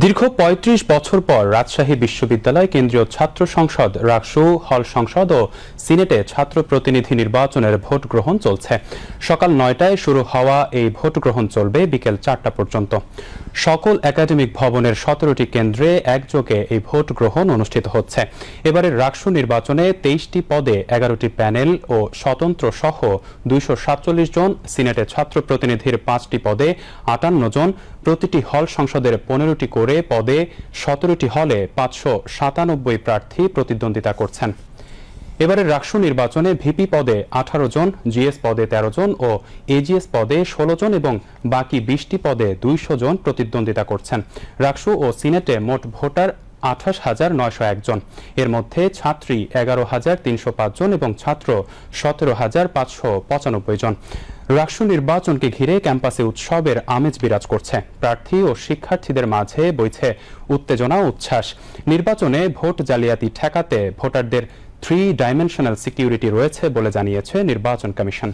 দীর্ঘ ৩৫ বছর পর রাজশাহী বিশ্ববিদ্যালয় কেন্দ্রীয় ছাত্র সংসদ রাকসু হল সংসদ ও সিনেটে ছাত্র প্রতিনিধি নির্বাচনের ভোট গ্রহণ চলছে। সকাল নয়টায় শুরু হওয়া এই ভোট গ্রহণ চলবে বিকেল চারটা পর্যন্ত। সকল একাডেমিক ভবনের সতেরোটি কেন্দ্রে একযোগে এই ভোট গ্রহণ অনুষ্ঠিত হচ্ছে। এবারের রাকসু নির্বাচনে তেইশটি পদে এগারোটি প্যানেল ও স্বতন্ত্র সহ দুইশো সাতচল্লিশ জন, সিনেটে ছাত্র প্রতিনিধির পাঁচটি পদে আটান্ন জন প্রতিটি হল সংসদের পনেরোটি করে পদে সতেরোটি হলে পাঁচশো সাতানব্বই প্রার্থী প্রতিদ্বন্দ্বিতা করছেন। এবারের রাকসু নির্বাচনে ভিপি পদে আঠারো জন, জিএস পদে ১৩ জন ও এজিএস পদে ষোলো জন এবং বাকি বিশটি পদে দুইশো জন প্রতিদ্বন্দ্বিতা করছেন। রাকসু ও সিনেটে মোট ভোটার আঠাশ হাজার নয়শো একজন এর মধ্যে ছাত্রী এগারো হাজার তিনশো পাঁচ জন এবং ছাত্র সতেরো হাজার পাঁচশো পঁচানব্বই জন। রাকসু নির্বাচনকে ঘিরে ক্যাম্পাসে উৎসবের আমেজ বিরাজ করছে। প্রার্থী ও শিক্ষার্থীদের মাঝে বইছে উত্তেজনা উচ্ছ্বাস। নির্বাচনে ভোট জালিয়াতি ঠেকাতে ভোটারদের থ্রি ডাইমেনশনাল সিকিউরিটি রয়েছে বলে জানিয়েছে নির্বাচন কমিশন।